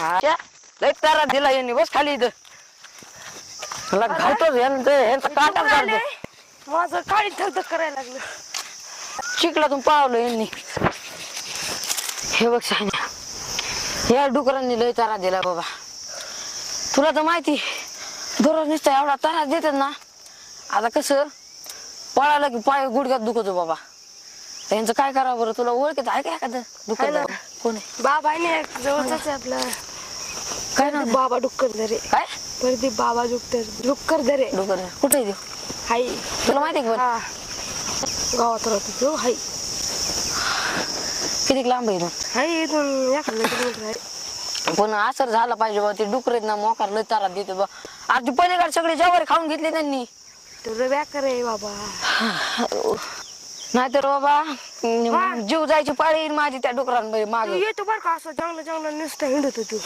अच्छा, लय तारा दिला यांनी बस खाली इथं. मला घालतोच यांचं यांचं माझं काळी धगधग करायला लागलं. चिखलातून पावलं यांनी हे बघ सान्या या डुकरांनी लय तारा दिला बाबा. तुला तर माहिती दररोज नुसता एवढा तारा देतात ना. आता कसं पळालं की पाय गुडघ्यात दुखतो बाबा. यांचं काय करावं बरं? तुला ओळखीत आहे का एखादं दुखत आहे ना. कोण आहे? बाबा आहे ना एक जवळचाच आहे आपला. काय ना बाबा डुक्कर धरे काय? प्रदीप बाबा डुक्कर डुक्कर धरे डुकर कुठे आहे ते? हाई तुला माहिती आहे का? हा. गावात राहतो तो. हाई किती लांब आहे इथून हाई इथून एखादं किलोमीटर आहे. पण असं झालं पाहिजे बा ते डुकर आहेत ना मोकार लय तारा देते बा. आज पलीकडे सगळे जवारी खाऊन घेतले त्यांनी. तर बेकार आहे बाबा. नाहीतर बाबा जीव जायची पाळी येईल माझी त्या डुकरांमध्ये माग. तू येतो बरं का असं चांगलं चांगलं नुसतं हिंडत होतो.